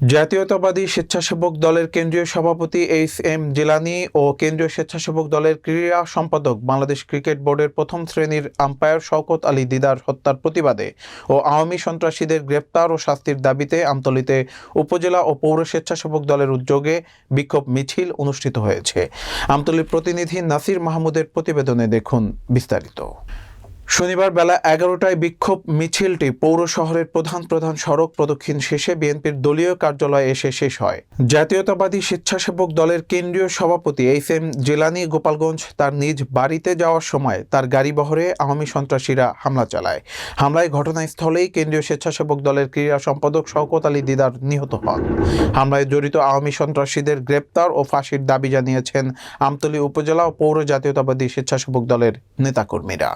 জাতীয়তাবাদী স্বেচ্ছাসেবক দলের কেন্দ্রীয় সভাপতি এইচ এম জিলানি ও কেন্দ্রীয় স্বেচ্ছাসেবক দলের ক্রীড়া সম্পাদক বাংলাদেশ ক্রিকেট বোর্ডের প্রথম শ্রেণির আম্পায়ার শওকত আলী দিদার হত্যার প্রতিবাদে ও আওয়ামী সন্ত্রাসীদের গ্রেপ্তার ও শাস্তির দাবিতে আমতলীতে উপজেলা ও পৌর স্বেচ্ছাসেবক দলের উদ্যোগে বিক্ষোভ মিছিল অনুষ্ঠিত হয়েছে। আমতলির প্রতিনিধি নাসির মাহমুদের প্রতিবেদনে দেখুন বিস্তারিত। শনিবার বেলা এগারোটায় বিক্ষোভ মিছিলটি পৌর শহরের প্রধান প্রধান সড়ক প্রদক্ষিণ শেষে বিএনপির দলীয় কার্যালয়ে এসে শেষ হয়। জাতীয়তাবাদী স্বেচ্ছাসেবক দলের কেন্দ্রীয় সভাপতি এইচ এম জেলানি গোপালগঞ্জ তার নিজ বাড়িতে যাওয়ার সময় তার গাড়িবহরে আওয়ামী সন্ত্রাসীরা হামলা চালায়। হামলায় ঘটনাস্থলেই কেন্দ্রীয় স্বেচ্ছাসেবক দলের ক্রীড়া সম্পাদক শওকত আলী দিদার নিহত হন। হামলায় জড়িত আওয়ামী সন্ত্রাসীদের গ্রেপ্তার ও ফাঁসির দাবি জানিয়েছেন আমতলী উপজেলা ও পৌর জাতীয়তাবাদী স্বেচ্ছাসেবক দলের নেতাকর্মীরা।